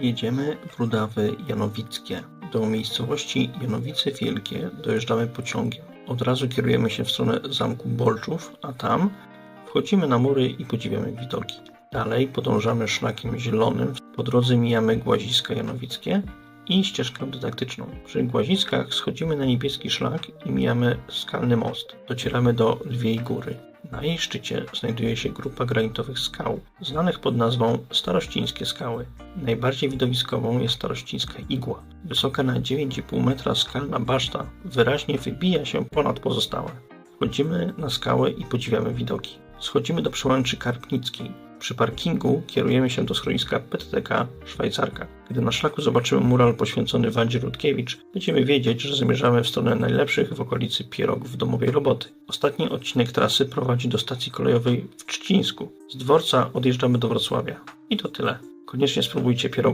Jedziemy w Rudawy Janowickie. Do miejscowości Janowice Wielkie dojeżdżamy pociągiem. Od razu kierujemy się w stronę Zamku Bolczów, a tam wchodzimy na mury i podziwiamy widoki. Dalej podążamy szlakiem zielonym. Po drodze mijamy Głaziska Janowickie i ścieżkę dydaktyczną. Przy Głaziskach schodzimy na niebieski szlak i mijamy skalny most. Docieramy do Lwiej Góry. Na jej szczycie znajduje się grupa granitowych skał, znanych pod nazwą Starościńskie Skały. Najbardziej widowiskową jest Starościńska Igła. Wysoka na 9,5 metra skalna baszta wyraźnie wybija się ponad pozostałe. Wchodzimy na skałę i podziwiamy widoki. Schodzimy do przełęczy Karpnickiej. Przy parkingu kierujemy się do schroniska PTTK Szwajcarka. Gdy na szlaku zobaczymy mural poświęcony Wandzie Rutkiewicz, będziemy wiedzieć, że zamierzamy w stronę najlepszych w okolicy pierogów domowej roboty. Ostatni odcinek trasy prowadzi do stacji kolejowej w Trzcińsku. Z dworca odjeżdżamy do Wrocławia. I to tyle. Koniecznie spróbujcie pierogów